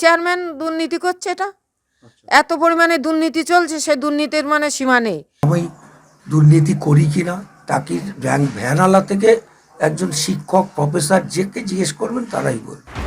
Chairman দুর্নীতি করছে এটা? এত পরিমাণে দুর্নীতি চলছে সে দুর্নীতির মানে সীমা নেই। আমি দুর্নীতি করি কিনা তাকে ব্যাংক ভ্যানালা থেকে একজন শিক্ষক প্রফেসর যেকে জিজ্ঞেস করবেন তারাই বলবে।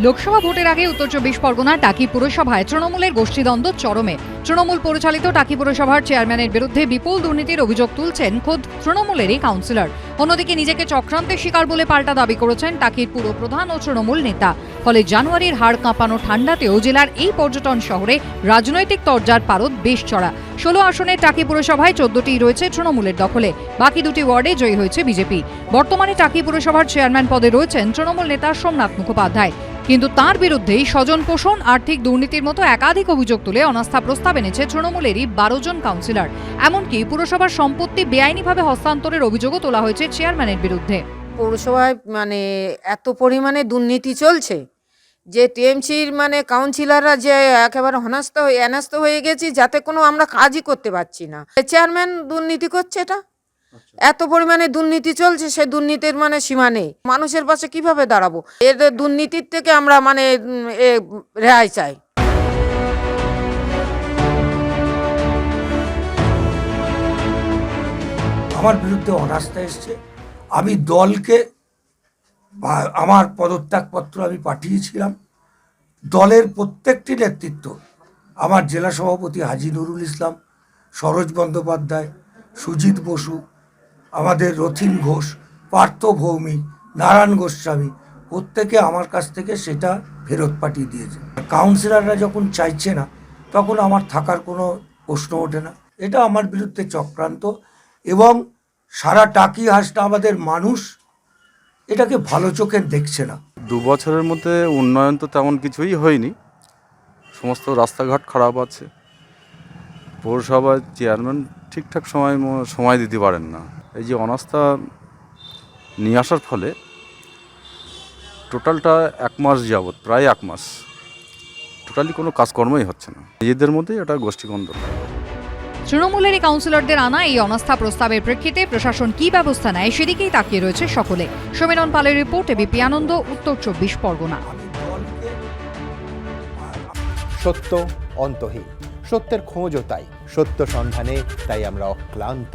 লোকসভা ভোটের আগে উত্তর চব্বিশ পরগনার টাকি পুরসভায় তৃণমূলের গোষ্ঠীদ্বন্দ্ব চরমে। তৃণমূল পরিচালিত টাকি পুরসভার চেয়ারম্যানের বিরুদ্ধে বিপুল দুর্নীতির অভিযোগ তুলছেন খোদ তৃণমূলেরই কাউন্সিলর। অন্যদিকে নিজেকে চক্রান্তের শিকার বলে পাল্টা দাবি করেছেন টাকির পুর প্রধান ও তৃণমূল নেতা। ফলে জানুয়ারির হাড় কাঁপানো ঠান্ডাতেও জেলার এই পর্যটন শহরে রাজনৈতিক তরজার পারদ বেশ চড়া। ষোলো আসনের টাকি পুরসভায় চোদ্দটি রয়েছে তৃণমূলের দখলে। বাকি দুটি ওয়ার্ডে জয়ী হয়েছে বিজেপি। বর্তমানে টাকি পুরসভার চেয়ারম্যান পদে রয়েছেন তৃণমূল নেতা সোমনাথ মুখোপাধ্যায়। কিন্তু তার বিরুদ্ধেই স্বজন পোষণ আর্থিক দুর্নীতির মতো একাধিক অভিযোগ তুলে অনাস্থা প্রস্তাব এনেছে তৃণমূলেরই বারো জন কাউন্সিলর। এমনকি পুরসভার সম্পত্তি বেআইনিভাবে হস্তান্তরের অভিযোগও তোলা হয়েছে চেয়ারম্যানের বিরুদ্ধে। পৌরসভায় মানে এত পরিমাণে দুর্নীতি চলছে যে টিএমসির মানে কাউন্সিলররা যে একেবারে হনাস্ত হয়ে অনাস্ত হয়ে গেছি, যাতে কোনো আমরা কাজই করতে পারছি না। চেয়ারম্যান দুর্নীতি করছে এটা? এত পরিমাণে দুর্নীতি চলছে সে দুর্নীতির মানে সীমা নেই। মানুষের পাশে কীভাবে দাঁড়াবো? এর দুর্নীতির থেকে আমরা মানে এ রেহাই চাই। আমার বিরুদ্ধে অনাস্থা এসছে। আমি দলকে আমার পদত্যাগপত্র আমি পাঠিয়েছিলাম। দলের প্রত্যেকটি নেতৃত্ব আমার জেলা সভাপতি হাজি নুরুল ইসলাম সরোজ বন্দ্যোপাধ্যায় সুজিত বসু আমাদের রথিন ঘোষ, পার্থ ভৌমিক, নারায়ণ গোস্বামী, প্রত্যেকে আমার কাছ থেকে সেটা ফেরত পাঠিয়ে দিয়েছে। কাউন্সিলররা যখন চাইছে না, তখন আমার থাকার কোনো প্রশ্ন ওঠে না। এটা আমার বিরুদ্ধে চক্রান্ত এবং সারা টাকি হাসটা আমাদের মানুষ এটাকে ভালো চোখে দেখছে না। দু বছরের মধ্যে উন্নয়ন তো তেমন কিছুই হয়নি। সমস্ত রাস্তাঘাট খারাপ আছে। পৌরসভার চেয়ারম্যান ঠিকঠাক সময় সময় দিতে পারেন না। এই যে অনাস্থা নিয়ে আসার ফলে টোটালটা এক মাস যাবৎ প্রায় এক মাস। টোটালি কোনো কাজকর্মই হচ্ছে না। নিজেদের মধ্যেই এটা গোষ্ঠীকন্দল তৃণমূলের এই কাউন্সিলরদের আনা এই অনাস্থা প্রস্তাবের প্রেক্ষিতে প্রশাসন কি ব্যবস্থা নেয় সেদিকেই তাকিয়ে রয়েছে সকলে। সমীরণ পালের রিপোর্ট এবিপি আনন্দ উত্তর চব্বিশ পরগনা। সত্য অন্তহীন। সত্যের খোঁজও তাই। সত্য সন্ধানে তাই আমরা অক্লান্ত